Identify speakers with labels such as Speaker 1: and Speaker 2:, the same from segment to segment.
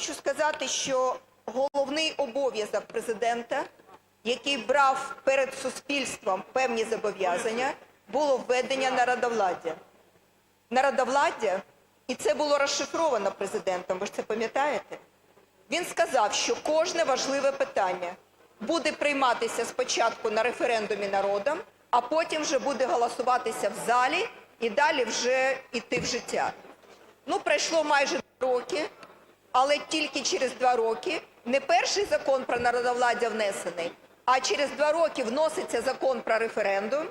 Speaker 1: хочу сказати, що головний обов'язок президента, який брав перед суспільством певні зобов'язання, було введення народовладдя. Народовладдя, і це було розшифровано президентом, ви ж це пам'ятаєте? Він сказав, що кожне важливе питання буде прийматися спочатку на референдумі народом, а потім вже буде голосуватися в залі і далі вже йти в життя. Ну, пройшло майже роки, але тільки через два роки не перший закон про народовладдя внесений, а через два роки вноситься закон про референдум,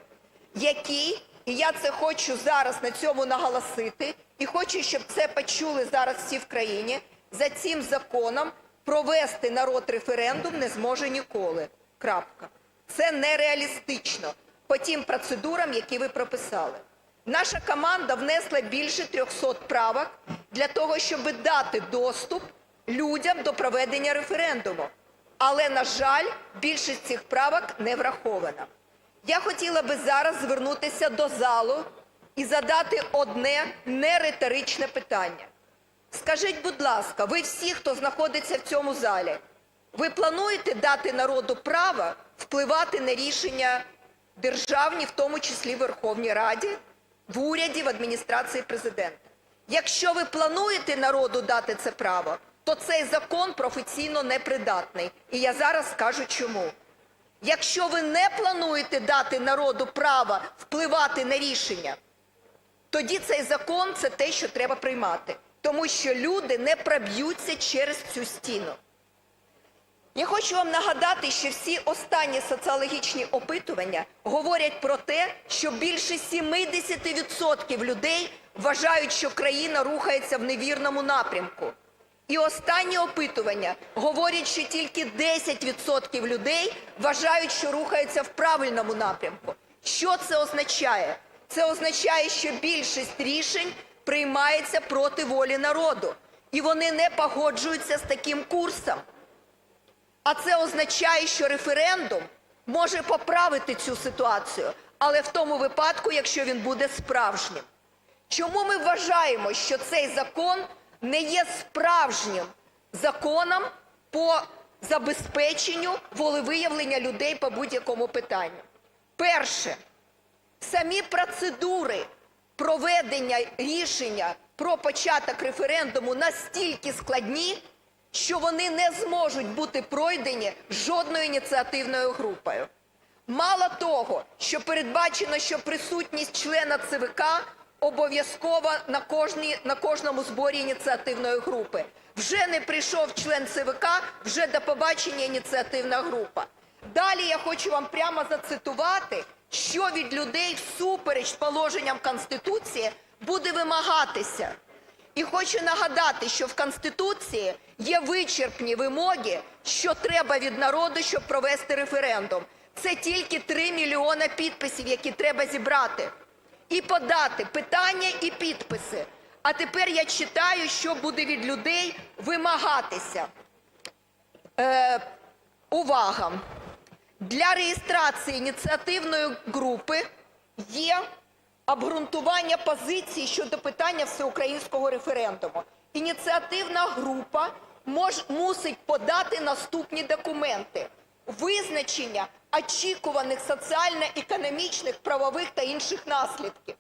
Speaker 1: який, і я це хочу зараз на цьому наголосити, і хочу, щоб це почули зараз всі в країні, за цим законом провести народ референдум не зможе ніколи. Крапка. Це нереалістично по тим процедурам, які ви прописали. Наша команда внесла більше 300 правок для того, щоб дати доступ людям до проведення референдуму. Але, на жаль, більшість цих правок не врахована. Я хотіла би зараз звернутися до залу і задати одне нериторичне питання. Скажіть, будь ласка, ви всі, хто знаходиться в цьому залі, ви плануєте дати народу право впливати на рішення державні, в тому числі в Верховній Раді, в уряді, в адміністрації президента? Якщо ви плануєте народу дати це право, то цей закон професійно непридатний. І я зараз скажу чому. Якщо ви не плануєте дати народу право впливати на рішення, тоді цей закон це те, що треба приймати. Тому що люди не проб'ються через цю стіну. Я хочу вам нагадати, що всі останні соціологічні опитування говорять про те, що більше 70% людей вважають, що країна рухається в невірному напрямку. І останні опитування говорять, що тільки 10% людей вважають, що рухаються в правильному напрямку. Що це означає? Це означає, що більшість рішень приймається проти волі народу. І вони не погоджуються з таким курсом. А це означає, що референдум може поправити цю ситуацію, але в тому випадку, якщо він буде справжнім. Чому ми вважаємо, що цей закон не є справжнім законом по забезпеченню волевиявлення людей по будь-якому питанню? Перше, самі процедури проведення рішення про початок референдуму настільки складні, що вони не зможуть бути пройдені жодною ініціативною групою. Мало того, що передбачено, що присутність члена ЦВК обов'язкова на, кожній, на кожному зборі ініціативної групи. Вже не прийшов член ЦВК, вже до побачення ініціативна група. Далі я хочу вам прямо зацитувати, що від людей всупереч положенням Конституції буде вимагатися. І хочу нагадати, що в Конституції є вичерпні вимоги, що треба від народу, щоб провести референдум. Це тільки 3 мільйона підписів, які треба зібрати. І подати питання і підписи. А тепер я читаю, що буде від людей вимагатися. Е, увага! Для реєстрації ініціативної групи є обґрунтування позиції щодо питання всеукраїнського референдуму. Ініціативна група мож, мусить подати наступні документи: визначення очікуваних соціально-економічних, правових та інших наслідків.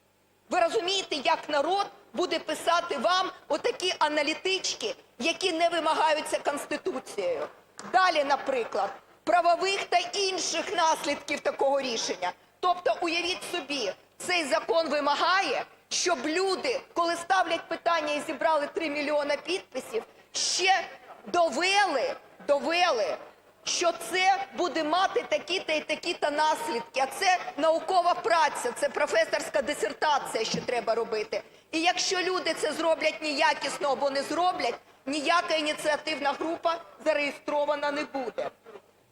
Speaker 1: Ви розумієте, як народ буде писати вам отакі аналітички, які не вимагаються Конституцією. Далі, наприклад, правових та інших наслідків такого рішення. Тобто, уявіть собі, цей закон вимагає, щоб люди, коли ставлять питання і зібрали 3 мільйона підписів, ще довели, довели, що це буде мати такі-та і такі-та наслідки. А це наукова праця, це професорська дисертація, що треба робити. І якщо люди це зроблять неякісно або не зроблять, ніяка ініціативна група зареєстрована не буде.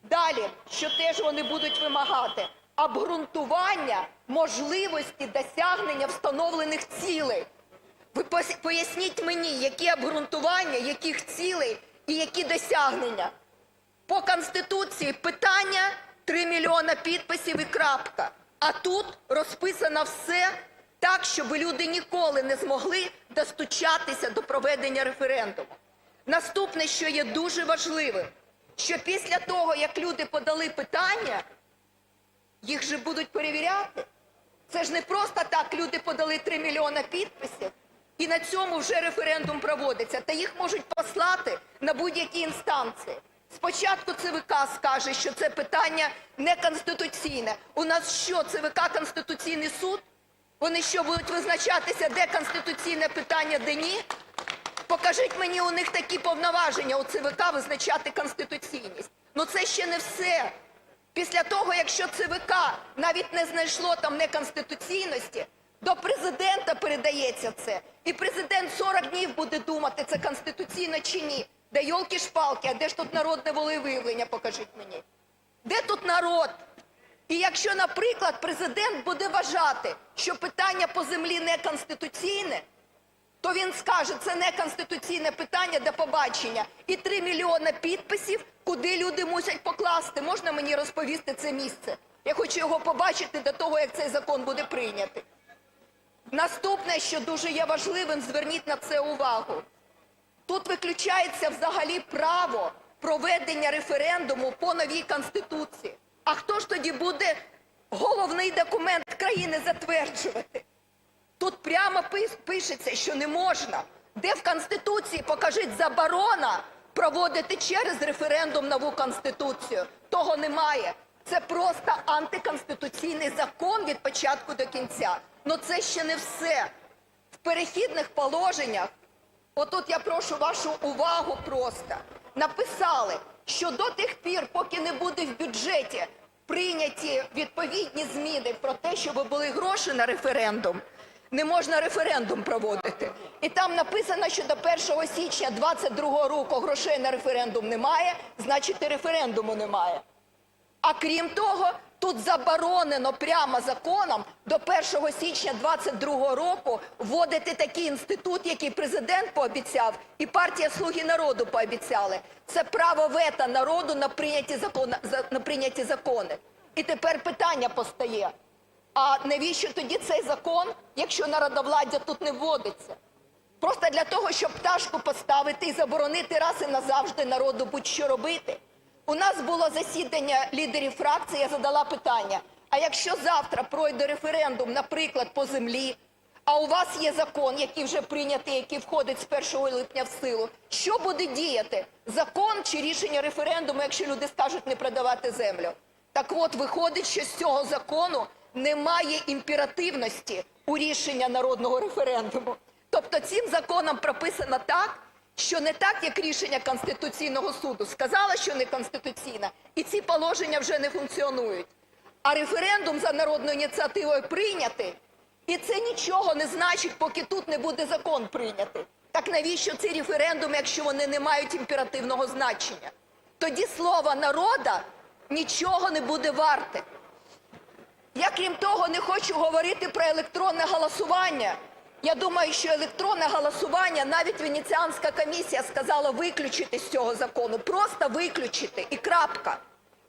Speaker 1: Далі, що теж вони будуть вимагати, обґрунтування можливості досягнення встановлених цілей. Ви поясніть мені, які обґрунтування, яких цілей і які досягнення. По Конституції питання 3 мільйона підписів і крапка. А тут розписано все так, щоб люди ніколи не змогли достучатися до проведення референдуму. Наступне, що є дуже важливим, що після того, як люди подали питання, їх же будуть перевіряти. Це ж не просто так люди подали 3 мільйони підписів, і на цьому вже референдум проводиться. Та їх можуть послати на будь-які інстанції. Спочатку ЦВК скаже, що це питання неконституційне. У нас що, ЦВК Конституційний суд? Вони що, будуть визначатися, де конституційне питання, де ні? Покажіть мені у них такі повноваження у ЦВК визначати конституційність. Ну це ще не все. Після того, якщо ЦВК навіть не знайшло там неконституційності, до президента передається це. І президент 40 днів буде думати, це конституційно чи ні. Да йолки-шпалки, а де ж тут народне волевиявлення, покажіть мені. Де тут народ? І якщо, наприклад, президент буде вважати, що питання по землі неконституційне, то він скаже, це не конституційне питання до побачення. І 3 мільйони підписів, куди люди мусять покласти. Можна мені розповісти це місце? Я хочу його побачити до того, як цей закон буде прийнятий. Наступне, що дуже є важливим, зверніть на це увагу. Тут виключається взагалі право проведення референдуму по новій Конституції. А хто ж тоді буде головний документ країни затверджувати? Тут прямо пишеться, що не можна. Де в Конституції, покажіть, заборона проводити через референдум нову Конституцію. Того немає. Це просто антиконституційний закон від початку до кінця. Ну це ще не все. В перехідних положеннях, отут я прошу вашу увагу просто, написали, що до тих пір, поки не буде в бюджеті прийняті відповідні зміни про те, щоб були гроші на референдум, не можна референдум проводити. І там написано, що до 1 січня 22 року грошей на референдум немає, значить і референдуму немає. А крім того, тут заборонено прямо законом до 1 січня 22 року вводити такий інститут, який президент пообіцяв, і партія Слуги народу пообіцяли. Це право вето народу на прийняті закони, за- на прийняті закони. І тепер питання постає: а навіщо тоді цей закон, якщо народовладдя тут не вводиться? Просто для того, щоб пташку поставити і заборонити раз і назавжди народу будь-що робити. У нас було засідання лідерів фракції, я задала питання, а якщо завтра пройде референдум, наприклад, по землі, а у вас є закон, який вже прийнятий, який входить з 1 липня в силу, що буде діяти? Закон чи рішення референдуму, якщо люди скажуть не продавати землю? Так от, виходить, що з цього закону немає імперативності у рішення народного референдуму. Тобто цим законом прописано так, що не так, як рішення Конституційного суду сказала, що не конституційна, і ці положення вже не функціонують. А референдум за народною ініціативою прийнятий, і це нічого не значить, поки тут не буде закон прийнятий. Так навіщо ці референдуми, якщо вони не мають імперативного значення? Тоді слово народа нічого не буде варте. Я, крім того, не хочу говорити про електронне голосування. Я думаю, що електронне голосування навіть Венеціанська комісія сказала виключити з цього закону. Просто виключити і крапка.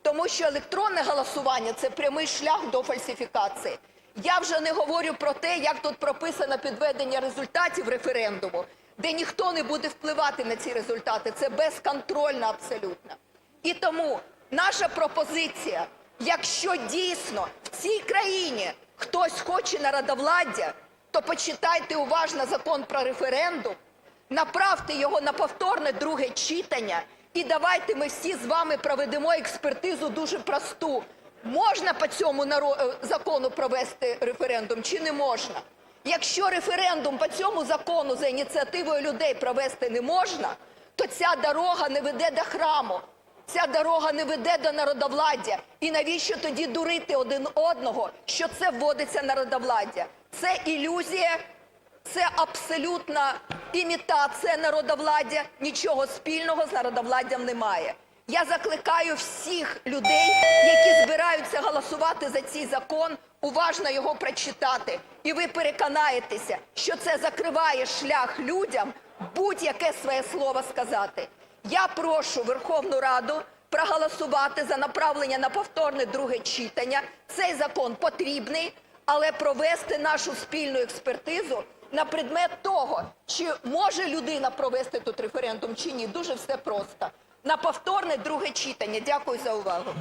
Speaker 1: Тому що електронне голосування – це прямий шлях до фальсифікації. Я вже не говорю про те, як тут прописано підведення результатів референдуму, де ніхто не буде впливати на ці результати. Це безконтрольно абсолютно. І тому наша пропозиція, якщо дійсно в цій країні хтось хоче народовладдя, то почитайте уважно закон про референдум, направте його на повторне друге читання, і давайте ми всі з вами проведемо експертизу дуже просту. Можна по цьому е, закону провести референдум чи не можна? Якщо референдум по цьому закону за ініціативою людей провести не можна, то ця дорога не веде до храму. Ця дорога не веде до народовладдя. І навіщо тоді дурити один одного, що це вводиться народовладдя? Це ілюзія, це абсолютна імітація народовладдя. Нічого спільного з народовладдям немає. Я закликаю всіх людей, які збираються голосувати за цей закон, уважно його прочитати. І ви переконаєтеся, що це закриває шлях людям будь-яке своє слово сказати. Я прошу Верховну Раду проголосувати за направлення на повторне друге читання. Цей закон потрібний, але провести нашу спільну експертизу на предмет того, чи може людина провести тут референдум чи ні. Дуже все просто. На повторне друге читання. Дякую за увагу.